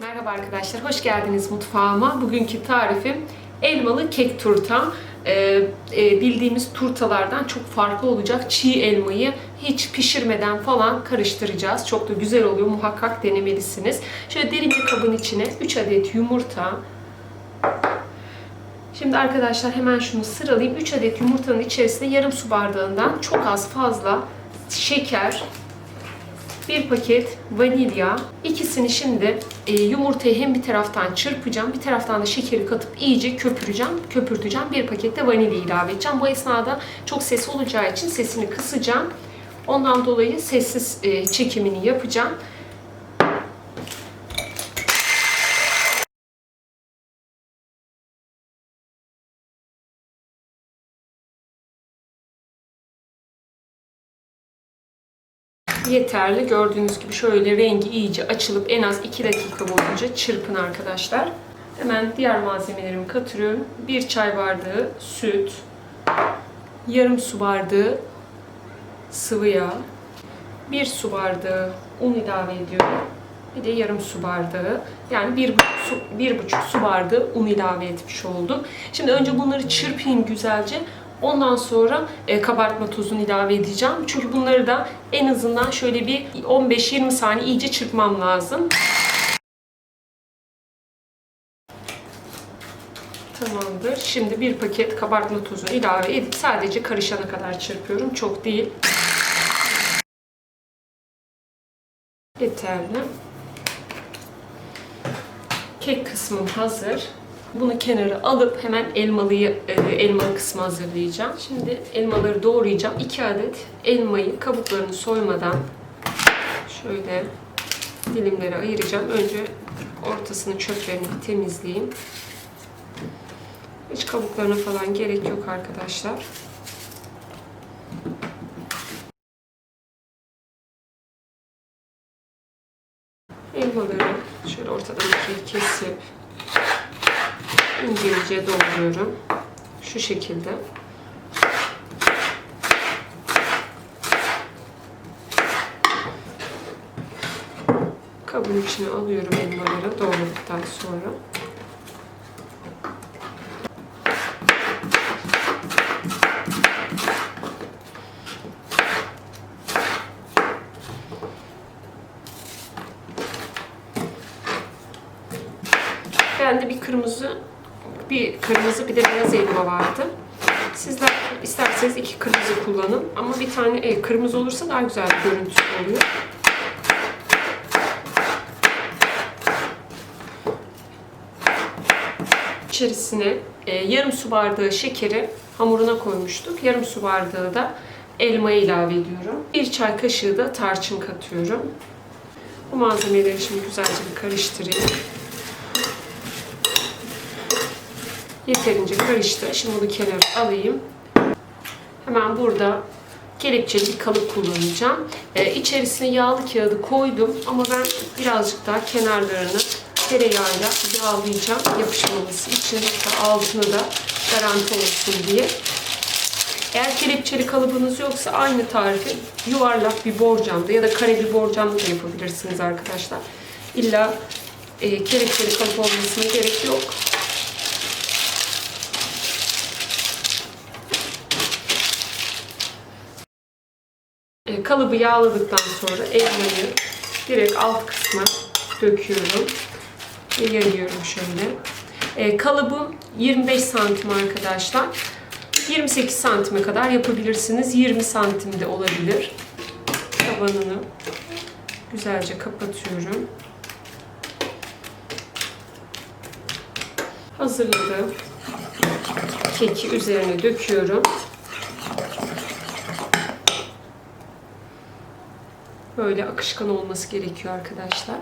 Merhaba arkadaşlar, hoş geldiniz mutfağıma. Bugünkü tarifim elmalı kek turta. Ee, e, bildiğimiz turtalardan çok farklı olacak. Çiğ elmayı hiç pişirmeden falan karıştıracağız. Çok da güzel oluyor, muhakkak denemelisiniz. Şöyle derin bir kabın içine 3 adet yumurta. Şimdi arkadaşlar hemen şunu sıralayayım. 3 adet yumurtanın içerisine yarım su bardağından çok az fazla şeker, bir paket vanilya. İkisini şimdi e, yumurtayı hem bir taraftan çırpacağım, bir taraftan da şekeri katıp iyice köpüreceğim, köpürteceğim. Bir paket de vanilya ilave edeceğim. Bu esnada çok ses olacağı için sesini kısacağım. Ondan dolayı sessiz e, çekimini yapacağım. Yeterli. Gördüğünüz gibi şöyle rengi iyice açılıp en az 2 dakika boyunca çırpın arkadaşlar. Hemen diğer malzemelerimi katırıyorum. 1 çay bardağı süt, yarım su bardağı sıvı yağ, 1 su bardağı un ilave ediyorum. Bir de yarım su bardağı yani bir buçuk su, bir buçuk su bardağı un ilave etmiş oldum. Şimdi önce bunları çırpayım güzelce. Ondan sonra e, kabartma tozunu ilave edeceğim. Çünkü bunları da en azından şöyle bir 15-20 saniye iyice çırpmam lazım. Tamamdır. Şimdi bir paket kabartma tozunu ilave edip sadece karışana kadar çırpıyorum. Çok değil. Yeterli. Kek kısmım hazır. Bunu kenara alıp hemen elmalıyı, e, elmalı kısmı hazırlayacağım. Şimdi elmaları doğrayacağım. 2 adet elmayı kabuklarını soymadan şöyle dilimlere ayıracağım. Önce ortasını çöplerini temizleyeyim. Hiç kabuklarına falan gerek yok arkadaşlar. Elmaları şöyle ortadan ikiye kesip ince ince doğruyorum. Şu şekilde. Kabın içine alıyorum elmaları doğradıktan sonra. Bende bir kırmızı, bir kırmızı bir de beyaz elma vardı. Sizler isterseniz iki kırmızı kullanın. Ama bir tane e, kırmızı olursa daha güzel bir görüntüsü oluyor. İçerisine e, yarım su bardağı şekeri hamuruna koymuştuk. Yarım su bardağı da elma ilave ediyorum. Bir çay kaşığı da tarçın katıyorum. Bu malzemeleri şimdi güzelce bir karıştırayım. Yeterince karıştı. Şimdi bunu kenara alayım. Hemen burada kelepçeli bir kalıp kullanacağım. Ee, içerisine yağlı kağıdı koydum ama ben birazcık daha kenarlarını tereyağıyla yağlayacağım yapışmaması için. Hatta altını da garanti olsun diye. Eğer kelepçeli kalıbınız yoksa aynı tarifi yuvarlak bir borcamda ya da kare bir borcamda da yapabilirsiniz arkadaşlar. İlla e, kelepçeli kalıp olmasına gerek yok. Kalıbı yağladıktan sonra elmayı direkt alt kısma döküyorum ve yayıyorum şöyle. E, kalıbım 25 santim arkadaşlar. 28 santime kadar yapabilirsiniz. 20 santim de olabilir. Tabanını güzelce kapatıyorum. Hazırladım. Keki üzerine döküyorum. Böyle akışkan olması gerekiyor arkadaşlar.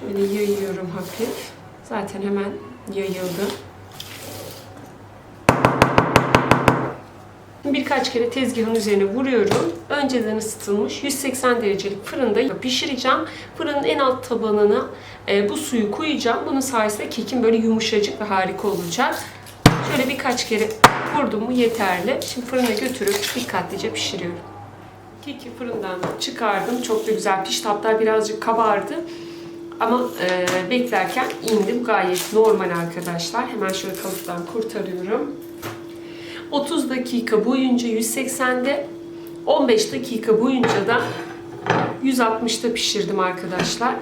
Şöyle yayıyorum hafif. Zaten hemen yayıldı. Birkaç kere tezgahın üzerine vuruyorum. Önceden ısıtılmış 180 derecelik fırında pişireceğim. Fırının en alt tabanına e, bu suyu koyacağım. Bunun sayesinde kekim böyle yumuşacık ve harika olacak. Şöyle birkaç kere vurdum mu yeterli. Şimdi fırına götürüp dikkatlice pişiriyorum. Keki fırından çıkardım. Çok da güzel pişti. Hatta birazcık kabardı. Ama e, beklerken indi. Bu gayet normal arkadaşlar. Hemen şöyle kalıptan kurtarıyorum. 30 dakika boyunca 180'de 15 dakika boyunca da 160'da pişirdim arkadaşlar.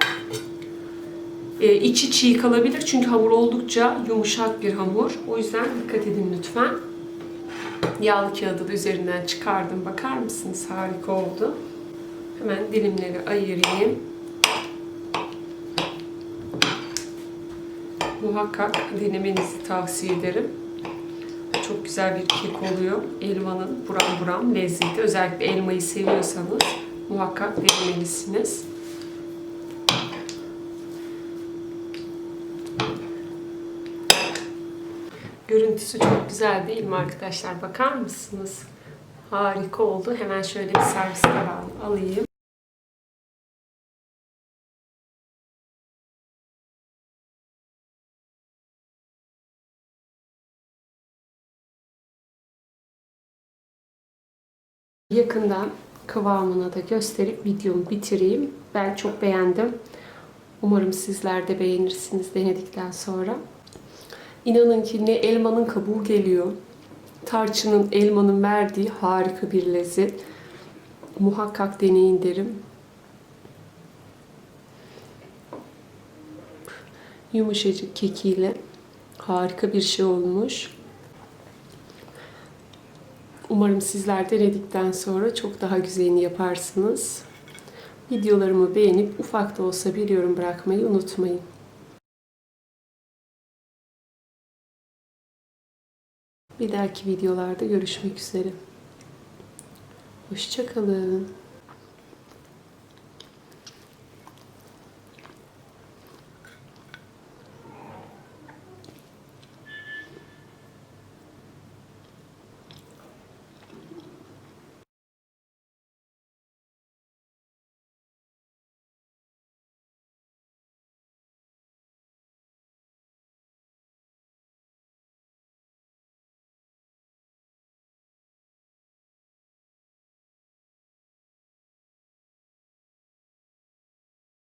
E, içi çiğ kalabilir çünkü hamur oldukça yumuşak bir hamur. O yüzden dikkat edin lütfen. Yağlı kağıdı da üzerinden çıkardım. Bakar mısınız? Harika oldu. Hemen dilimleri ayırayım. Muhakkak denemenizi tavsiye ederim. Güzel bir kek oluyor. Elmanın buram buram lezzeti. Özellikle elmayı seviyorsanız muhakkak denemelisiniz. Görüntüsü çok güzel değil mi arkadaşlar? Bakar mısınız? Harika oldu. Hemen şöyle bir servis alayım. Yakından kıvamını da gösterip videomu bitireyim. Ben çok beğendim. Umarım sizler de beğenirsiniz denedikten sonra. İnanın ki ne elmanın kabuğu geliyor. Tarçının, elmanın verdiği harika bir lezzet. Muhakkak deneyin derim. Yumuşacık kekiyle harika bir şey olmuş. Umarım sizler denedikten sonra çok daha güzelini yaparsınız. Videolarımı beğenip ufak da olsa bir yorum bırakmayı unutmayın. Bir dahaki videolarda görüşmek üzere. Hoşçakalın.